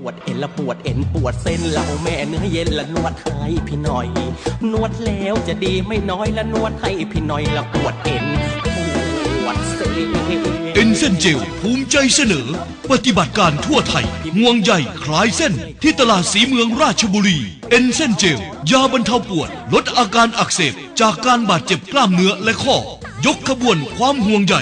ปวดเอ็นละปวดเอ็นปวดเส้นเราแม่เนื้อเย็นละนวดให้พี่หน่อย นวดแล้วจะดีไม่น้อยละนวดให้พี่หน่อยละปวดเอ็นปวดเส้นเอ็นเส้นเจลภูมิใจเสนอ ปฏิบัติการทั่วไทยห่วงใยคลายเส้นที่ตลาดสีเมืองราชบุรี เอ็นเส้นเจลยาบรรเทาปวด ลดอาการอักเสบจากการบาดเจ็บกล้ามเนื้อและข้อ ยกขบวนความห่วงใย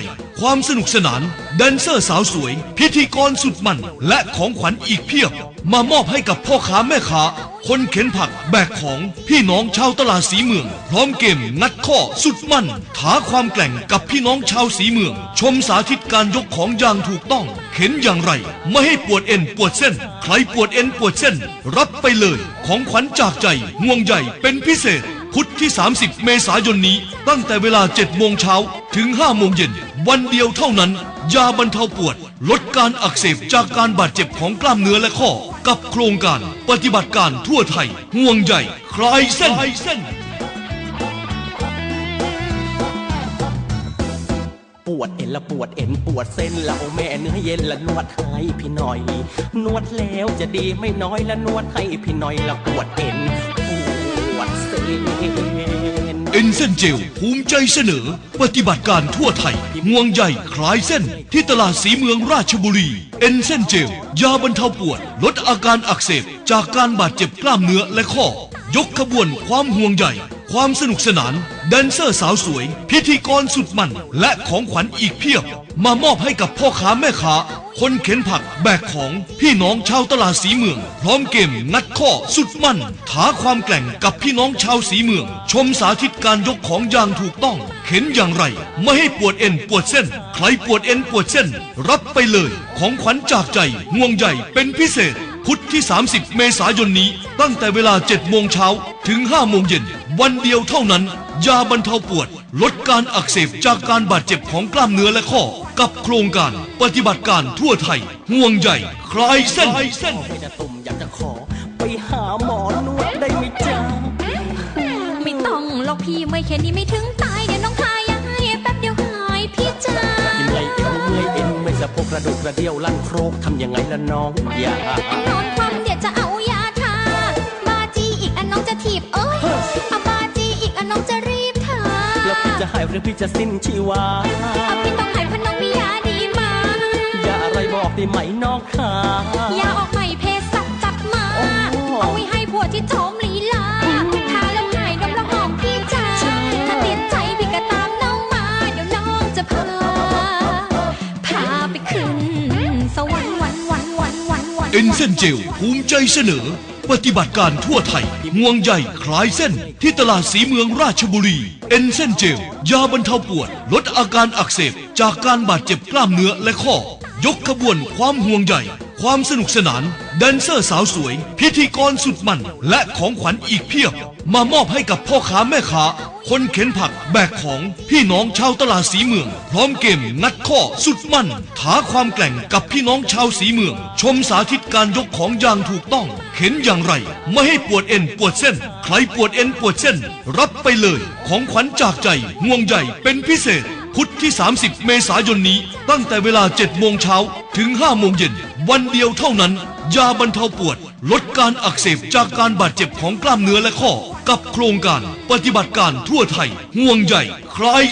ความสนุกสนาน แดนเซอร์สาวสวย พิธีกรสุดมัน และของขวัญอีกเพียบ มามอบให้กับพ่อค้าแม่ค้า คนเข็นผักแบกของพี่น้องชาวตลาดสีเมือง พร้อมเกมงัดข้อสุดมันท้าความแกร่งกับพี่น้องชาวสีเมือง ชมสาธิตการยกของอย่างถูกต้อง เข็นอย่างไร ไม่ให้ปวดเอ็นปวดเส้น ใครปวดเอ็นปวดเส้น รับไปเลยของขวัญจากใจห่วงใยเป็นพิเศษพุธที่ 30 เมษายนนี้ ตั้งแต่เวลา 7 โมงเช้า ถึง 5 โมงเย็น วันเดียวเท่านั้น ยาบรรเทาปวด ลดการอักเสบจากการบาดเจ็บของกล้ามเนื้อและข้อ กับโครงการปฏิบัติการทั่วไทย ห่วงใยคลายเส้น ปวดเอ็นละปวดเอ็นปวดเส้นเราแม่เนื้อเย็นละนวดให้พี่หน่อย นวดแล้วจะดีไม่น้อยละนวดให้พี่หน่อยละปวดเอ็นปวดเส้น เอ็นเส้นเจลภูมิใจเสนอ ปฏิบัติการทั่วไทยห่วงใยคลายเส้นที่ตลาดสีเมืองราชบุรี เอ็นเส้นเจลยาบรรเทาปวด ลดอาการอักเสบ จากการบาดเจ็บกล้ามเนื้อและข้อ ยกขบวนความห่วงใยความสนุกสนาน แดนเซอร์สาวสวย พิธีกรสุดมันและของขวัญอีกเพียบ มามอบให้กับพ่อค้าแม่ค้า คนเข็นผักแบกของพี่น้องชาวตลาดสีเมือง พร้อมเกมงัดข้อสุดมั่นท้าความแกร่งกับพี่น้องชาวสีเมือง ชมสาธิตการยกของอย่างถูกต้อง เข็นอย่างไร ไม่ให้ปวดเอ็นปวดเส้น ใครปวดเอ็นปวดเส้น รับไปเลยของขวัญจากใจห่วงใยเป็นพิเศษพุธที่ 30 เมษายนนี้ ตั้งแต่เวลา 7 โมงเช้า ถึง 5 โมงเย็น วันเดียวเท่านั้น ยาบรรเทาปวด ลดการอักเสบจากการบาดเจ็บของกล้ามเนื้อและข้อ กับโครงการปฏิบัติการทั่วไทย ห่วงใยคลายเส้นไม่จะตุ่มอยากจะขอ ไปหาหมอนวดได้ไหมจ๊ะไม่ต้องหรอกพี่ไม่แค่นี้ไม่ถึงตายเดี๋ยวน้องทายาให้แป๊บเดียวหายพี่จ้ากินไรเอ็นเมื่อยเอ็นไม่สะโพกกระดูกกระเดี่ยวลั่นโครกทำยังไงละน้องอย่านอนความเดี๋ยวจะเอายาทาบาจีอีกอันน้องจะถีบเอ้ยเอาบาจีอีกอันน้องจะรีบทาแล้วพี่จะหายหรือพี่จะสิ้นชีวาเอาพี่ต้อง ไรบอกได้ไหมน้องขายาออกใหม่เพศสัตว์จัดมาโอ้เอาไว้ให้ผัวที่โถมลีลาทาแล้วหายดมแล้วหอมพี่จ้าถ้าติดใจพี่ก็ตามน้องมา เดี๋ยวน้องจะพา พาไปขึ้น สวรรค์วันวันวันวันวันเอ็นเส้นเจลภูมิใจเสนอ ปฏิบัติการทั่วไทยห่วงใยคลายเส้นที่ตลาดสีเมืองราชบุรี เอ็นเส้นเจลยาบรรเทาปวด ลดอาการอักเสบจากการบาดเจ็บกล้ามเนื้อและข้อ ยกขบวนความห่วงใยความสนุกสนานแดนเซอร์สาวสวย พิธีกรสุดมัน และของขวัญอีกเพียบ มามอบให้กับพ่อค้าแม่ค้า คนเข็นผักแบกของพี่น้องชาวตลาดสีเมือง พร้อมเกมงัดข้อสุดมันท้าความแกร่งกับพี่น้องชาวสีเมือง ชมสาธิตการยกของอย่างถูกต้อง เข็นอย่างไร ไม่ให้ปวดเอ็นปวดเส้น ใครปวดเอ็นปวดเส้น รับไปเลย ของขวัญจากใจห่วงใยเป็นพิเศษ พุธที่ 30 เมษายนนี้ ตั้งแต่เวลา 7 โมงเช้าถึง 5 โมงเย็น วันเดียวเท่านั้น ยาบรรเทาปวด ลดการอักเสบจากการบาดเจ็บของกล้ามเนื้อและข้อ กับโครงการปฏิบัติการทั่วไทย ห่วงใหญ่คลาย